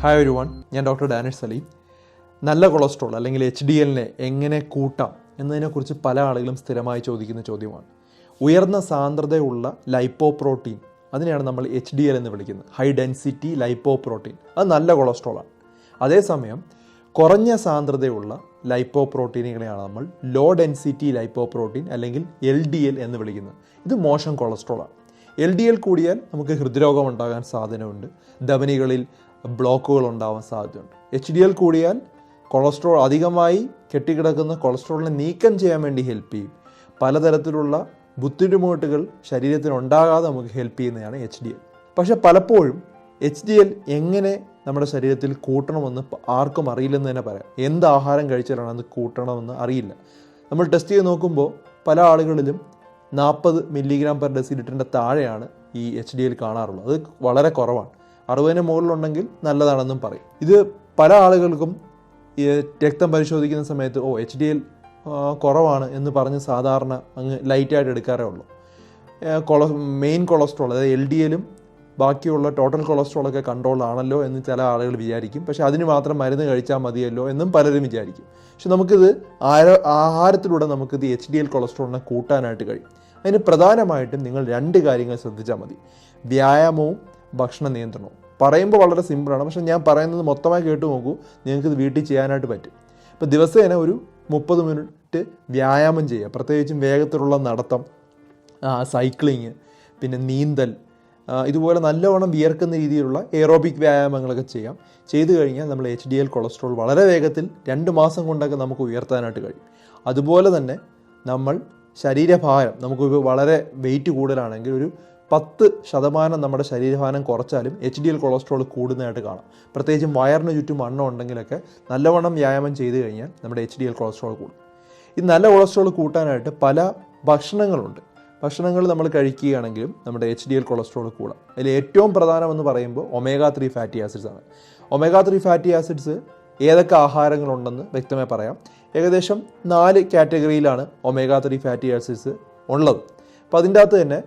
Hi ഒരു one ഞാൻ doctor Danish Saleem നല്ല കൊളസ്ട്രോൾ അല്ലെങ്കിൽ എച്ച് ഡി എല്ലിനെ എങ്ങനെ കൂട്ടാം എന്നതിനെക്കുറിച്ച് പല ആളുകളും സ്ഥിരമായി ചോദിക്കുന്ന ചോദ്യമാണ്. ഉയർന്ന സാന്ദ്രതയുള്ള ലൈപ്പോ പ്രോട്ടീൻ അതിനെയാണ് നമ്മൾ എച്ച് ഡി എൽ എന്ന് വിളിക്കുന്നത്. ഹൈ ഡെൻസിറ്റി ലൈപ്പോ പ്രോട്ടീൻ അത് നല്ല കൊളസ്ട്രോളാണ് അതേസമയം കുറഞ്ഞ സാന്ദ്രതയുള്ള ലൈപ്പോ പ്രോട്ടീനുകളെയാണ് നമ്മൾ ലോ ഡെൻസിറ്റി ലൈപ്പോ പ്രോട്ടീൻ അല്ലെങ്കിൽ എൽ ഡി എൽ എന്ന് വിളിക്കുന്നത്. ഇത് മോശം കൊളസ്ട്രോളാണ് എൽ ഡി എൽ കൂടിയാൽ നമുക്ക് ഹൃദ്രോഗം ഉണ്ടാകാൻ സാധ്യതയുണ്ട്. ധമനികളിൽ ബ്ലോക്കുകൾ ഉണ്ടാവാൻ സാധ്യതയുണ്ട്. എച്ച് ഡി എൽ കൂടിയാൽ കൊളസ്ട്രോൾ അധികമായി കെട്ടിക്കിടക്കുന്ന കൊളസ്ട്രോളിനെ നീക്കം ചെയ്യാൻ വേണ്ടി ഹെൽപ്പ് ചെയ്യും. പലതരത്തിലുള്ള ബുദ്ധിമുട്ടുകൾ ശരീരത്തിന് ഉണ്ടാകാതെ നമുക്ക് ഹെൽപ്പ് ചെയ്യുന്നതാണ് എച്ച് ഡി എൽ. പക്ഷേ പലപ്പോഴും എച്ച് ഡി എൽ എങ്ങനെ നമ്മുടെ ശരീരത്തിൽ കൂട്ടണമെന്ന് ആർക്കും അറിയില്ലെന്ന് തന്നെ പറയാം. എന്ത് ആഹാരം കഴിച്ചാലാണ് അത് കൂട്ടണമെന്ന് അറിയില്ല. നമ്മൾ ടെസ്റ്റ് ചെയ്ത് നോക്കുമ്പോൾ പല ആളുകളിലും നാൽപ്പത് മില്ലിഗ്രാം പെർ ഡെസി ലിറ്ററിന്റെ താഴെയാണ് ഈ എച്ച് ഡി എൽ കാണാറുള്ളത്. അത് വളരെ കുറവാണ്. അറുപതിന് മുകളിലുണ്ടെങ്കിൽ നല്ലതാണെന്നും പറയും. ഇത് പല ആളുകൾക്കും രക്തം പരിശോധിക്കുന്ന സമയത്ത് ഓ എച്ച് ഡി എൽ കുറവാണ് എന്ന് പറഞ്ഞ് സാധാരണ അങ്ങ് ലൈറ്റായിട്ട് എടുക്കാറേ ഉള്ളൂ. കൊളസ് കൊള മെയിൻ കൊളസ്ട്രോൾ അതായത് എൽ ഡി എല്ലും ബാക്കിയുള്ള ടോട്ടൽ കൊളസ്ട്രോളൊക്കെ കൺട്രോളാണല്ലോ എന്ന് ചില ആളുകൾ വിചാരിക്കും. പക്ഷെ അതിന് മാത്രം മരുന്ന് കഴിച്ചാൽ മതിയല്ലോ എന്നും പലരും വിചാരിക്കും. പക്ഷെ നമുക്കിത് ആഹാരത്തിലൂടെ നമുക്കിത് എച്ച് ഡി എൽ കൊളസ്ട്രോളിനെ കൂട്ടാനായിട്ട് കഴിയും. അതിന് പ്രധാനമായിട്ടും നിങ്ങൾ രണ്ട് കാര്യങ്ങൾ ശ്രദ്ധിച്ചാൽ മതി. വ്യായാമവും ഭക്ഷണ നിയന്ത്രണവും. പറയുമ്പോൾ വളരെ സിമ്പിളാണ് പക്ഷെ ഞാൻ പറയുന്നത് മൊത്തമായി കേട്ട് നോക്കൂ. നിങ്ങൾക്കിത് വീട്ടിൽ ചെയ്യാനായിട്ട് പറ്റും. ഇപ്പോൾ ദിവസേന ഒരു മുപ്പത് മിനിറ്റ് വ്യായാമം ചെയ്യുക. പ്രത്യേകിച്ചും വേഗത്തിലുള്ള നടത്തം സൈക്ലിങ് പിന്നെ നീന്തൽ ഇതുപോലെ നല്ലവണ്ണം വിയർക്കുന്ന രീതിയിലുള്ള എയറോബിക് വ്യായാമങ്ങളൊക്കെ ചെയ്യാം. ചെയ്തു കഴിഞ്ഞാൽ നമ്മൾ എച്ച് ഡി എൽ കൊളസ്ട്രോൾ വളരെ വേഗത്തിൽ രണ്ട് മാസം കൊണ്ടൊക്കെ നമുക്ക് ഉയർത്താനായിട്ട് കഴിയും. അതുപോലെ തന്നെ നമ്മൾ ശരീരഭാരം നമുക്ക് വളരെ വെയിറ്റ് കൂടുതലാണെങ്കിൽ ഒരു പത്ത് ശതമാനം നമ്മുടെ ശരീരഭാരം കുറച്ചാലും എച്ച് ഡി എൽ കൊളസ്ട്രോൾ കൂടുന്നതായിട്ട് കാണാം. പ്രത്യേകിച്ചും വയറിന് ചുറ്റും വണ്ണം ഉണ്ടെങ്കിലൊക്കെ നല്ലവണ്ണം വ്യായാമം ചെയ്തു കഴിഞ്ഞാൽ നമ്മുടെ എച്ച് ഡി എൽ കൊളസ്ട്രോൾ കൂടും. ഈ നല്ല കൊളസ്ട്രോൾ കൂട്ടാനായിട്ട് പല ഭക്ഷണങ്ങളുണ്ട്. ഭക്ഷണങ്ങൾ നമ്മൾ കഴിക്കുകയാണെങ്കിലും നമ്മുടെ എച്ച് ഡി എൽ കൊളസ്ട്രോൾ കൂടാം. അതിൽ ഏറ്റവും പ്രധാനമെന്ന് പറയുമ്പോൾ ഒമേഗ ത്രീ ഫാറ്റി ആസിഡ്സ് ആണ്. ഒമേഗ ത്രീ ഫാറ്റി ആസിഡ്സ് ഏതൊക്കെ ആഹാരങ്ങളുണ്ടെന്ന് വ്യക്തമായി പറയാം. ഏകദേശം നാല് കാറ്റഗറിയിലാണ് ഒമേഗ ത്രീ ഫാറ്റി ആസിഡ്സ് ഉള്ളത്. അപ്പോൾ അതിന്റെ അകത്ത് തന്നെ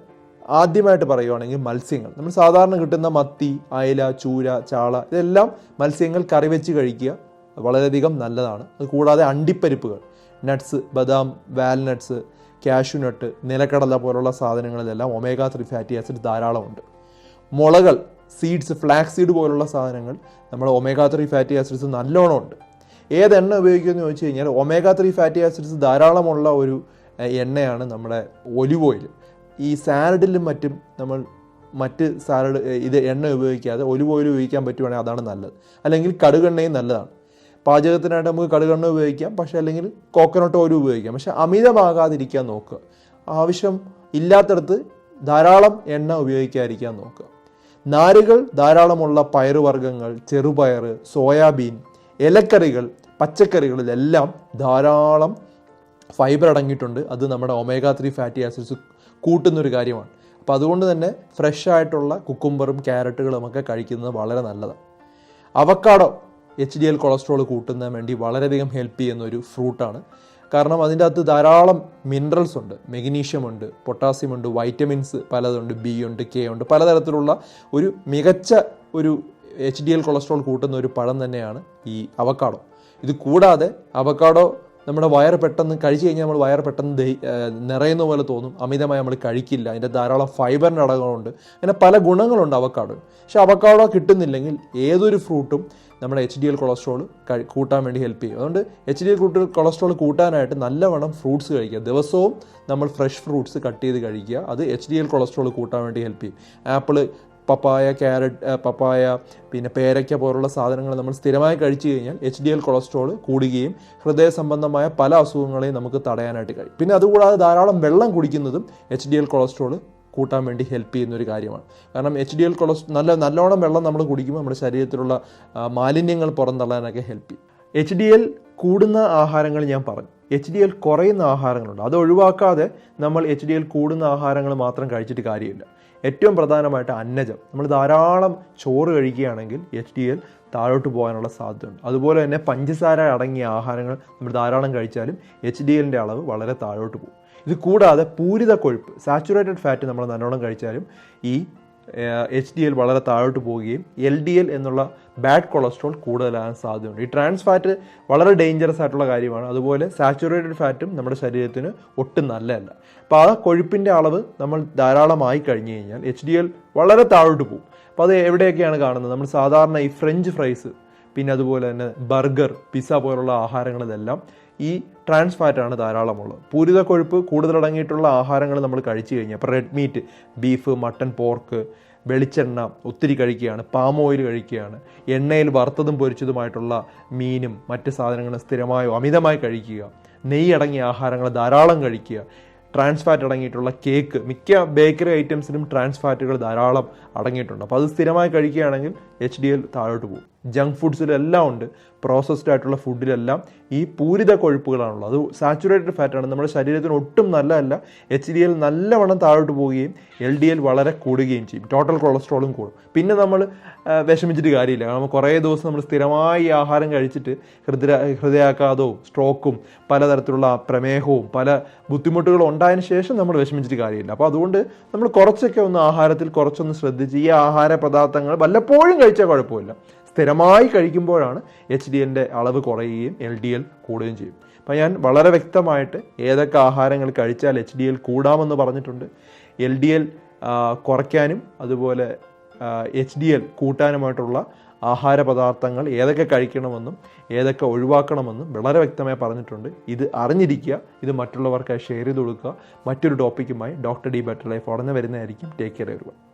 ആദ്യമായിട്ട് പറയുവാണെങ്കിൽ മത്സ്യങ്ങൾ. നമ്മൾ സാധാരണ കിട്ടുന്ന മത്തി അയല ചൂര ചാള ഇതെല്ലാം മത്സ്യങ്ങൾ കറി വെച്ച് കഴിക്കുക വളരെയധികം നല്ലതാണ്. അത് കൂടാതെ അണ്ടിപ്പരിപ്പുകൾ നട്ട്സ് ബദാം വാൽനട്ട്സ് കാഷ്യൂ നട്ട് നിലക്കടല പോലുള്ള സാധനങ്ങളിലെല്ലാം ഒമേഗ ത്രീ ഫാറ്റി ആസിഡ് ധാരാളമുണ്ട്. മുളകൾ സീഡ്സ് ഫ്ലാക്സ് സീഡ് പോലുള്ള സാധനങ്ങൾ നമ്മൾ ഒമേഗ ത്രീ ഫാറ്റി ആസിഡ്സ് നല്ലോണം ഉണ്ട്. ഏത് എണ്ണ ഉപയോഗിക്കുമെന്ന് ചോദിച്ചു കഴിഞ്ഞാൽ ഒമേഗ ത്രീ ഫാറ്റി ആസിഡ്സ് ധാരാളമുള്ള ഒരു എണ്ണയാണ് നമ്മുടെ ഒലിവ് ഓയിൽ. ഈ സാലഡിലും മറ്റും നമ്മൾ മറ്റ് സാലഡ് ഇത് എണ്ണ ഉപയോഗിക്കാതെ ഒലിവ് ഓയിൽ ഉപയോഗിക്കാൻ പറ്റുവാണെങ്കിൽ അതാണ് നല്ലത്. അല്ലെങ്കിൽ കടുകെണ്ണയും നല്ലതാണ്. പാചകത്തിനായിട്ട് നമുക്ക് കടുകെണ്ണ ഉപയോഗിക്കാം പക്ഷേ അല്ലെങ്കിൽ കോക്കനട്ട് ഓയിൽ ഉപയോഗിക്കാം. പക്ഷേ അമിതമാകാതിരിക്കാൻ നോക്കുക. ആവശ്യം ഇല്ലാത്തടത്ത് ധാരാളം എണ്ണ ഉപയോഗിക്കാതിരിക്കാൻ നോക്കുക. നാരുകൾ ധാരാളമുള്ള പയറുവർഗങ്ങൾ ചെറുപയർ സോയാബീൻ ഇലക്കറികൾ പച്ചക്കറികളിലെല്ലാം ധാരാളം ഫൈബർ അടങ്ങിയിട്ടുണ്ട്. അത് നമ്മുടെ ഒമേഗ ത്രീ ഫാറ്റി ആസിഡ്സ് കൂട്ടുന്നൊരു കാര്യമാണ്. അപ്പോൾ അതുകൊണ്ട് തന്നെ ഫ്രഷ് ആയിട്ടുള്ള കുക്കുംബറും ക്യാരറ്റുകളും ഒക്കെ കഴിക്കുന്നത് വളരെ നല്ലതാണ്. Avocado H D L cholesterol കൂട്ടുന്നതിന് വേണ്ടി വളരെയധികം ഹെൽപ്പ് ചെയ്യുന്ന ഒരു ഫ്രൂട്ടാണ് കാരണം അതിന്റെ അകത്ത് ധാരാളം മിനറൽസ് ഉണ്ട്. മെഗ്നീഷ്യം ഉണ്ട് പൊട്ടാസ്യം ഉണ്ട് വൈറ്റമിൻസ് പലതുണ്ട് ബി ഉണ്ട് കെ ഉണ്ട്. പലതരത്തിലുള്ള ഒരു മികച്ച ഒരു എച്ച് ഡി എൽ കൊളസ്ട്രോൾ കൂട്ടുന്ന ഒരു പഴം തന്നെയാണ് ഈ അവക്കാഡോ ഇത് കൂടാതെ അവക്കാഡോ നമ്മുടെ വയർ പെട്ടെന്ന് കഴിച്ചു കഴിഞ്ഞാൽ നമ്മൾ വയർ പെട്ടെന്ന് നിറയുന്ന പോലെ തോന്നും. അമിതമായി നമ്മൾ കഴിക്കില്ല. അതിന്റെ ധാരാളം ഫൈബറിന്റെ അടകളുണ്ട് അങ്ങനെ പല ഗുണങ്ങളുണ്ട് അവക്കാഡോ പക്ഷെ അവക്കാഡോ കിട്ടുന്നില്ലെങ്കിൽ ഏതൊരു ഫ്രൂട്ടും നമ്മുടെ എച്ച് ഡി എൽ കൊളസ്ട്രോൾ കൂട്ടാൻ വേണ്ടി ഹെൽപ്പ് ചെയ്യും. അതുകൊണ്ട് എച്ച് ഡി എൽ കൂട്ട് കൊളസ്ട്രോൾ കൂട്ടാനായിട്ട് നല്ലവണ്ണം ഫ്രൂട്ട്സ് കഴിക്കുക. ദിവസവും നമ്മൾ ഫ്രഷ് ഫ്രൂട്ട്സ് കട്ട് ചെയ്ത് കഴിക്കുക. അത് എച്ച് ഡി എൽ കൊളസ്ട്രോൾ കൂട്ടാൻ വേണ്ടി ഹെൽപ്പ് ചെയ്യും. ആപ്പിൾ പപ്പായ ക്യാരറ്റ് പപ്പായ പിന്നെ പേരയ്ക്ക പോലുള്ള സാധനങ്ങൾ നമ്മൾ സ്ഥിരമായി കഴിച്ചു കഴിഞ്ഞാൽ എച്ച് ഡി എൽ കൊളസ്ട്രോൾ കൂടുകയും ഹൃദയ സംബന്ധമായ പല അസുഖങ്ങളെയും നമുക്ക് തടയാനായിട്ട് കഴിയും. പിന്നെ അതുകൂടാതെ ധാരാളം വെള്ളം കുടിക്കുന്നതും എച്ച് ഡി എൽ കൊളസ്ട്രോൾ കൂട്ടാൻ വേണ്ടി ഹെൽപ്പ് ചെയ്യുന്ന ഒരു കാര്യമാണ്. കാരണം എച്ച് ഡി എൽ കൊളസ്ട്രോൾ നല്ല നല്ലോണം വെള്ളം നമ്മൾ കുടിക്കുമ്പോൾ നമ്മുടെ ശരീരത്തിലുള്ള മാലിന്യങ്ങൾ പുറന്തള്ളാനൊക്കെ ഹെൽപ്പ് ചെയ്യും. എച്ച് ഡി എൽ കൂടുന്ന ആഹാരങ്ങൾ ഞാൻ പറഞ്ഞു. എച്ച് ഡി എൽ കുറയുന്ന ആഹാരങ്ങളുണ്ട്. അത് ഒഴിവാക്കാതെ നമ്മൾ എച്ച് ഡി എൽ കൂടുന്ന ആഹാരങ്ങൾ മാത്രം കഴിച്ചിട്ട് കാര്യമില്ല. ഏറ്റവും പ്രധാനമായിട്ട് അന്നജം. നമ്മൾ ധാരാളം ചോറ് കഴിക്കുകയാണെങ്കിൽ എച്ച് ഡി എൽ താഴോട്ട് പോകാനുള്ള സാധ്യതയുണ്ട്. അതുപോലെ തന്നെ പഞ്ചസാര അടങ്ങിയ ആഹാരങ്ങൾ നമ്മൾ ധാരാളം കഴിച്ചാലും എച്ച് ഡി എല്ലിന്റെ അളവ് വളരെ താഴോട്ട് പോകും. ഇത് കൂടാതെ പൂരിത കൊഴുപ്പ് സാച്ചുറേറ്റഡ് ഫാറ്റ് നമ്മൾ നല്ലോണം കഴിച്ചാലും ഈ എച്ച് ഡി എൽ വളരെ താഴോട്ട് പോവുകയും എൽ ഡി എൽ എന്നുള്ള ബാഡ് കൊളസ്ട്രോൾ കൂടുതലാകാൻ സാധ്യതയുണ്ട്. ഈ ട്രാൻസ് ഫാറ്റ് വളരെ ഡേഞ്ചറസ് ആയിട്ടുള്ള കാര്യമാണ്. അതുപോലെ സാച്ചുറേറ്റഡ് ഫാറ്റും നമ്മുടെ ശരീരത്തിന് ഒട്ടും നല്ലതല്ല. അപ്പോൾ ആ കൊഴുപ്പിന്റെ അളവ് നമ്മൾ ധാരാളമായി കഴിഞ്ഞു കഴിഞ്ഞാൽ എച്ച് ഡി എൽ വളരെ താഴോട്ട് പോകും. അപ്പോൾ അത് എവിടെയൊക്കെയാണ് കാണുന്നത്? നമ്മൾ സാധാരണ ഈ ഫ്രഞ്ച് ഫ്രൈസ് പിന്നെ അതുപോലെ തന്നെ ബർഗർ പിസ്സ പോലുള്ള ആഹാരങ്ങളിലെല്ലാം ഈ ട്രാൻസ് ഫാറ്റാണ് ധാരാളമുള്ളത്. പൂരിത കൊഴുപ്പ് കൂടുതലടങ്ങിയിട്ടുള്ള ആഹാരങ്ങൾ നമ്മൾ കഴിച്ചു കഴിഞ്ഞാൽ ഇപ്പോൾ red meat beef mutton pork വെളിച്ചെണ്ണ ഒത്തിരി കഴിക്കുകയാണ് പാം ഓയിൽ കഴിക്കുകയാണ് എണ്ണയിൽ വറുത്തതും പൊരിച്ചതുമായിട്ടുള്ള മീനും മറ്റ് സാധനങ്ങളും സ്ഥിരമായോ അമിതമായി കഴിക്കുക നെയ്യ് അടങ്ങിയ ആഹാരങ്ങൾ ധാരാളം കഴിക്കുക ട്രാൻസ് ഫാറ്റ് അടങ്ങിയിട്ടുള്ള കേക്ക് മിക്ക ബേക്കറി ഐറ്റംസിലും ട്രാൻസ് ഫാറ്റുകൾ ധാരാളം അടങ്ങിയിട്ടുണ്ട്. അപ്പോൾ അത് സ്ഥിരമായി കഴിക്കുകയാണെങ്കിൽ എച്ച് ഡി എൽ താഴോട്ട് പോകും. ജങ്ക് ഫുഡ്സിലെല്ലാം ഉണ്ട്. പ്രോസസ്ഡ് ആയിട്ടുള്ള ഫുഡിലെല്ലാം ഈ പൂരിത കൊഴുപ്പുകളാണുള്ളത്. അത് സാച്ചുറേറ്റഡ് ഫാറ്റാണ്. നമ്മുടെ ശരീരത്തിന് ഒട്ടും നല്ലതല്ല. എച്ച് ഡി എൽ നല്ലവണ്ണം താഴോട്ട് പോവുകയും എൽ ഡി എൽ വളരെ കൂടുകയും ചെയ്യും. ടോട്ടൽ കൊളസ്ട്രോളും കൂടും. പിന്നെ നമ്മൾ വിഷമിച്ചിട്ട് കാര്യമില്ല. നമ്മൾ കുറേ ദിവസം നമ്മൾ സ്ഥിരമായി ആഹാരം കഴിച്ചിട്ട് ഹൃദയ ഹൃദയാഘാതവും സ്ട്രോക്കും പലതരത്തിലുള്ള പ്രമേഹവും പല ബുദ്ധിമുട്ടുകളും ഉണ്ടായതിന് ശേഷം നമ്മൾ വിഷമിച്ചിട്ട് കാര്യമില്ല. അപ്പോൾ അതുകൊണ്ട് നമ്മൾ കുറച്ചൊക്കെ ഒന്ന് ആഹാരത്തിൽ കുറച്ചൊന്ന് ശ്രദ്ധിച്ച് ഈ ആഹാര പദാർത്ഥങ്ങൾ വല്ലപ്പോഴും കഴിച്ചാൽ കുഴപ്പമില്ല. സ്ഥിരമായി കഴിക്കുമ്പോഴാണ് എച്ച് ഡി എല്ലിന്റെ അളവ് കുറയുകയും എൽ ഡി എൽ കൂടുകയും ചെയ്യും. അപ്പോൾ ഞാൻ വളരെ വ്യക്തമായിട്ട് ഏതൊക്കെ ആഹാരങ്ങൾ കഴിച്ചാൽ എച്ച് ഡി എൽ കൂടാമെന്ന് പറഞ്ഞിട്ടുണ്ട്. എൽ ഡി എൽ കുറയ്ക്കാനും അതുപോലെ എച്ച് ഡി എൽ കൂട്ടാനുമായിട്ടുള്ള ആഹാര പദാർത്ഥങ്ങൾ ഏതൊക്കെ കഴിക്കണമെന്നും ഏതൊക്കെ ഒഴിവാക്കണമെന്നും വളരെ വ്യക്തമായി പറഞ്ഞിട്ടുണ്ട്. ഇത് അറിഞ്ഞിരിക്കുക ഇത് മറ്റുള്ളവർക്കായി ഷെയർ ചെയ്ത് കൊടുക്കുക. മറ്റൊരു ടോപ്പിക്കുമായി ഡോക്ടർ ഡി ബെറ്റർ ലൈഫ് ഉടനെ വരുന്നതായിരിക്കും. ടേക്ക് കെയർ വരുക